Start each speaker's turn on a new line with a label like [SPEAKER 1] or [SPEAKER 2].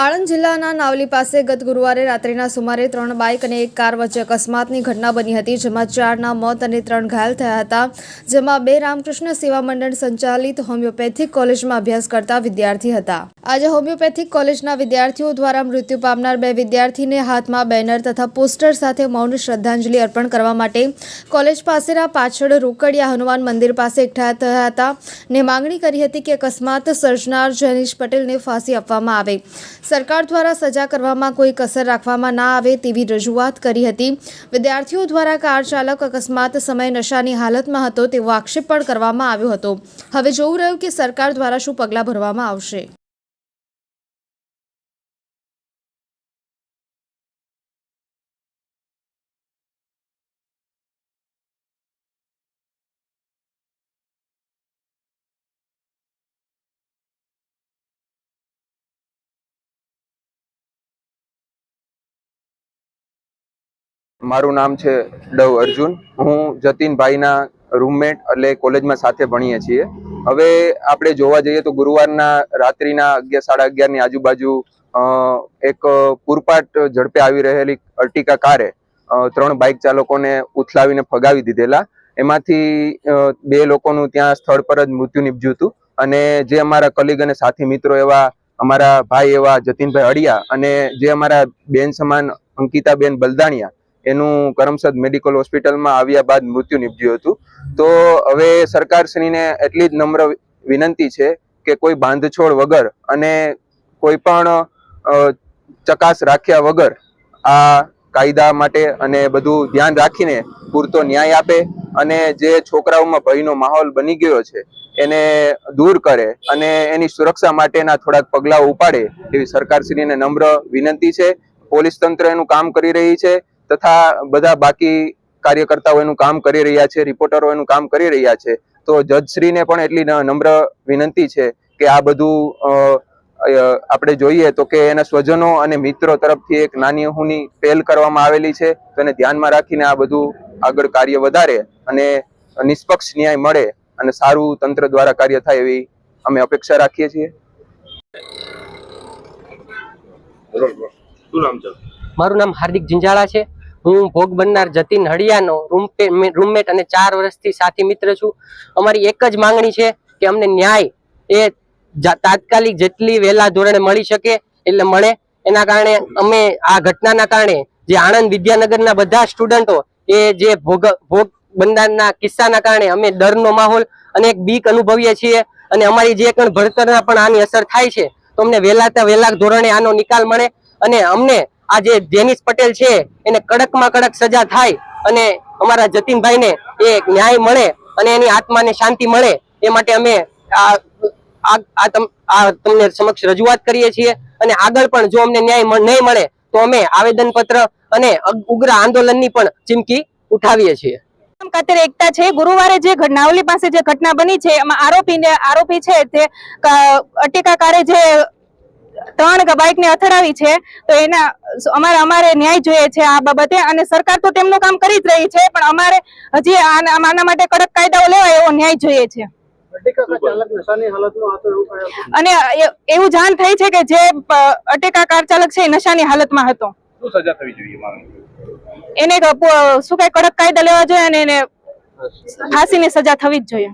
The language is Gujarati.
[SPEAKER 1] આણંદ જિલ્લાના નાવલી પાસે ગત ગુરુવારે રાત્રિના સુમારે ત્રણ બાઇક અને એક કાર વચ્ચે અકસ્માતની ઘટના બની હતી, જેમાં ચારના મોત અને ત્રણ ઘાયલ થયા હતા, જેમાં બે રામકૃષ્ણ સેવા મંડળ સંચાલિત હોમિયોપેથિક કોલેજમાં અભ્યાસ કરતા વિદ્યાર્થી હતા. આજે હોમિયોપેથિક કોલેજના વિદ્યાર્થીઓ દ્વારા મૃત્યુ પામનાર બે વિદ્યાર્થીને હાથમાં બેનર તથા પોસ્ટર સાથે મૌન શ્રદ્ધાંજલિ અર્પણ કરવા માટે કોલેજ પાસેના પાછળ રોકડિયા હનુમાન મંદિર પાસે એકઠા થયા હતા ને માંગણી કરી હતી કે અકસ્માત સર્જનાર જનીશ પટેલને ફાંસી આપવામાં આવે. સરકાર દ્વારા સજા કરવામાં કોઈ કસર રાખવામાં ના આવે તેવી રજૂઆત કરી હતી. વિદ્યાર્થીઓ દ્વારા કાર ચાલક અકસ્માત સમયે નશાની હાલતમાં હતો તેવો આક્ષેપ પણ કરવામાં આવ્યો હતો. હવે જોવું રહ્યું કે સરકાર દ્વારા શું પગલાં ભરવામાં આવશે.
[SPEAKER 2] મારું નામ છે ડવ અર્જુન. હું જતીનભાઈના રૂમમેટ એટલે કોલેજમાં સાથે ભણીએ છીએ. હવે આપણે જોવા જઈએ તો ગુરુવારના રાત્રિના અગિયાર, સાડા અગિયારની આજુબાજુ એક પૂરપાટ ઝડપે આવી રહેલી અર્ટિકા કારે ત્રણ બાઇક ચાલકોને ઉથલાવીને ફગાવી દીધેલા. એમાંથી બે લોકોનું ત્યાં સ્થળ પર જ મૃત્યુ નીપજ્યું હતું. અને જે અમારા કલીગ અને સાથી મિત્રો એવા અમારા ભાઈ એવા જતીનભાઈ અડિયા અને જે અમારા બેન સમાન અંકિતાબેન બલદાણિયા એનું કરમસદ મેડિકલ હોસ્પિટલમાં આવ્યા બાદ મૃત્યુ નીપજ્યું હતું. તો હવે સરકારશ્રીને એટલી જ નમ્ર વિનંતી છે કે કોઈ બાંધછોડ વગર અને કોઈ પણ ચકાસ રાખ્યા વગર આ કાયદા માટે અને બધું ધ્યાન રાખીને પૂરતો ન્યાય આપે અને જે છોકરાઓમાં ભયનો માહોલ બની ગયો છે એને દૂર કરે અને એની સુરક્ષા માટેના થોડાક પગલાઓ ઉપાડે એવી સરકારશ્રીને નમ્ર વિનંતી છે. પોલીસ તંત્ર એનું કામ કરી રહી છે. તથા બધા બાકી કાર્યકર્તાઓ એનું કામ કરી રહ્યા છે રિપોર્ટરો એનું કામ કરી રહ્યા છે. તો જજશ્રીને પણ એટલી નમ્ર વિનંતી છે કે આ બધું આપણે જોઈએ તો કે એના સ્વજનો અને મિત્રો તરફથી એક નાની હુની પહેલ કરવામાં આવેલી છે. તો એને ધ્યાનમાં રાખીને આ બધું આગળ કાર્ય વધારે અને નિષ્પક્ષ ન્યાય મળે અને સારું તંત્ર દ્વારા કાર્ય થાય એવી અમે અપેક્ષા રાખીએ છીએ.
[SPEAKER 3] મારું નામ હાર્દિક જિંજાળા છે. હું ભોગ બનનાર જતીન હળિયાનો રૂમમેટ અને ચાર વર્ષથી સાથી મિત્ર છું. અમારી એક જ માંગણી છે કે અમને ન્યાય એ તાત્કાલિક જેટલી વહેલા ધોરણે મળી શકે એટલે મળે. એના કારણે અમે આ ઘટનાના કારણે જે આણંદ વિદ્યાનગરના બધા સ્ટુડન્ટો એ જે ભોગ ભોગ બનનારના કિસ્સાના કારણે અમે ડરનો માહોલ અને એક બીક અનુભવીએ છીએ અને અમારી જે પણ ભણતરના પણ આની અસર થાય છે, તો અમને વહેલાતા વહેલા ધોરણે આનો નિકાલ મળે અને અમને આ જે જેનિસ પટેલ છે, એને કડકમાં કડક સજા થાય અને અમારા જતીનભાઈને એ ન્યાય મળે અને એની આત્માને શાંતિ મળે, એ માટે અમે આ, આ- આ તમ- આ તમને સમક્ષ રજૂઆત કરીએ છીએ. અને આગળ પણ જો અમને ન્યાય નહીં મળે, તો અમે આવેદન પત્ર અને ઉગ્ર આંદોલનની પણ ચીમકી ઉઠાવીએ છીએ.
[SPEAKER 4] ખાતર એકતા છે ગુરુવારે જે નાવલી પાસે જે ઘટના બની છે, એમાં આરોપીને, આરોપી છે તે અટેકાકારે જે ત્રણ બાઇક ને અથડાવી છે તો એના અમારે અમારે ન્યાય જોઈએ છે આ બાબતે અને સરકાર તો તેમનું કામ કરી જ રહી છે પણ અમારે હજી આના આના માટે કડક કાયદાઓ લેવાય એવો ન્યાય જોઈએ છે. અને એવું જાણ થઈ છે કે જે અટેકા કાર ચાલક છે એ નશાની હાલતમાં હતો.
[SPEAKER 5] શું સજા થવી જોઈએ માંગણી
[SPEAKER 4] એને શું કઈ કડક કાયદા લેવા જોઈએ અને એને ફાંસીની સજા થવી જ જોઈએ.